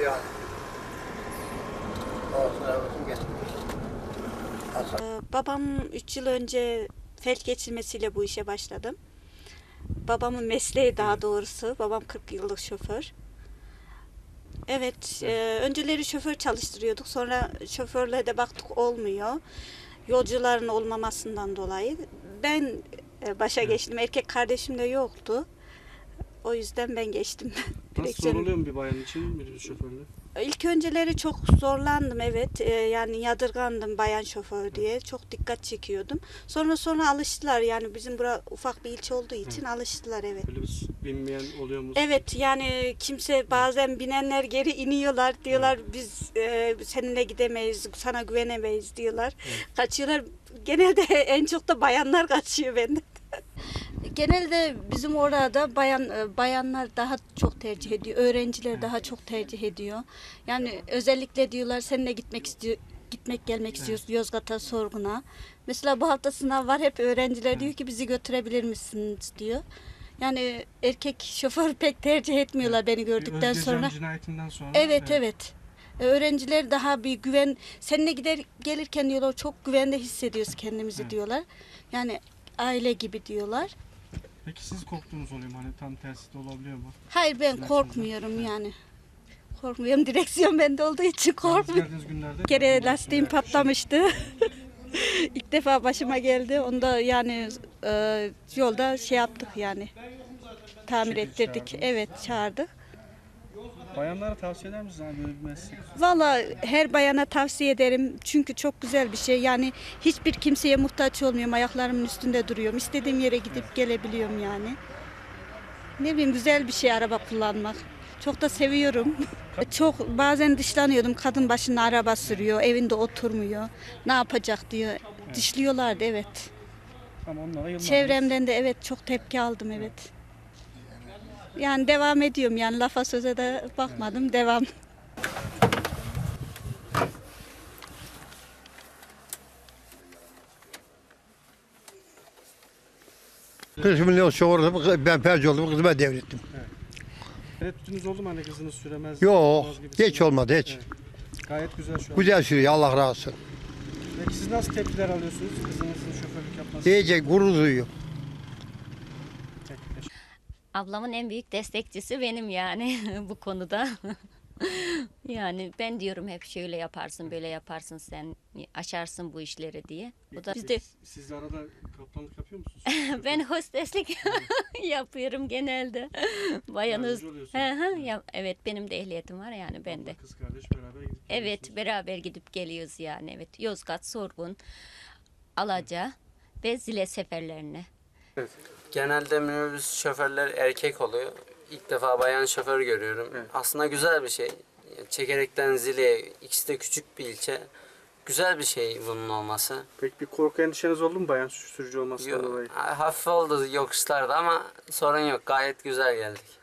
tabii yani. Olsun olsun geçmiş. Hasan. Ee, Babam 3 yıl önce felç geçirmesiyle bu işe başladım. Babamın mesleği daha doğrusu. Babam 40 yıllık şoför. Evet, e, önceleri şoför çalıştırıyorduk. Sonra şoförle de baktık olmuyor. Yolcuların olmamasından dolayı. Ben e, başa geçtim. Erkek kardeşim de yoktu. O yüzden ben geçtim. Nasıl zor oluyor mu bir bayan için minibüs şoförlüğü? İlk önceleri çok zorlandım evet. Ee, yani yadırgandım bayan şoför diye. Çok dikkat çekiyordum. Sonra sonra alıştılar. Yani bizim bura ufak bir ilçe olduğu için alıştılar evet. Bir binmeyen oluyor mu? Evet yani kimse bazen binenler geri iniyorlar diyorlar biz e, seninle gidemeyiz sana güvenemeyiz diyorlar. Kaçıyorlar. Genelde en çok da bayanlar kaçıyor benden. Genelde bizim orada bayan e, bayanlar daha çok tercih ediyor. Öğrenciler daha çok tercih ediyor. Yani özellikle diyorlar seninle gitmek istiyor gitmek gelmek istiyoruz Yozgat'a sorguna. Mesela bu hafta sınav var hep öğrenciler diyor ki bizi götürebilir misiniz diyor. Yani erkek şoför pek tercih etmiyorlar beni gördükten sonra. cinayetinden sonra. Evet evet. E, Öğrenciler daha bir güven seninle gider gelirken diyorlar çok güvende hissediyoruz kendimizi Evet. diyorlar. Yani aile gibi diyorlar. Peki siz korktuğunuz oluyor mu? Hani tam tersi de olabiliyor mu? Hayır ben Direksiyonda. korkmuyorum yani. Korkmuyorum. Direksiyon bende olduğu için Yalnız korkmuyorum. geldiğiniz günlerde... Bir kere lastiğim patlamıştı. İlk defa başıma geldi. Onu da yani e, yolda şey yaptık yani. Tamir ettirdik. Evet çağırdık. Bayanlara tavsiye eder misiniz? Hani böyle bir meslek. Valla her bayana tavsiye ederim. Çünkü çok güzel bir şey. Yani hiçbir kimseye muhtaç olmuyorum. Ayaklarımın üstünde duruyorum. İstediğim yere gidip gelebiliyorum yani. Ne bileyim güzel bir şey araba kullanmak. Çok da seviyorum. Çok bazen dışlanıyordum. Kadın başına araba sürüyor. Evinde oturmuyor. Ne yapacak diyor. Dışlıyorlardı evet. Ama onlara. Çevremden de evet çok tepki aldım evet. Yani devam ediyorum yani lafa söze de bakmadım devam. 40 milyon şoför ben felç oldum kızıma devrettim. Tereddütünüz oldu mu hani kızınız süremez? Yok hiç olmadı hiç. Evet. Gayet güzel şu an. Güzel sürüyor Allah razı olsun. Peki siz nasıl tepkiler alıyorsunuz kızınızın şoförlük yapması? İyice gurur duyuyor. Peki, teşekkür Ablamın en büyük destekçisi benim yani bu konuda. yani ben diyorum hep şöyle yaparsın, böyle yaparsın sen aşarsın bu işleri diye. O da Siz, de arada kaptanlık yapıyor musunuz? ben hosteslik yapıyorum genelde. Bayanız. Ya- evet benim de ehliyetim var yani ben de. Kız kardeş beraber gidip Evet beraber gidip geliyoruz yani evet. Yozgat, Sorgun, Alaca ve Zile seferlerine. Genelde minibüs şoförler erkek oluyor. İlk defa bayan şoför görüyorum. Evet. Aslında güzel bir şey. Çekerekten Zile'ye ikisi de küçük bir ilçe. Güzel bir şey bunun olması. Peki bir korku endişeniz oldu mu bayan sürücü olmasından Yo- dolayı? hafif oldu yokuşlarda ama sorun yok. Gayet güzel geldik.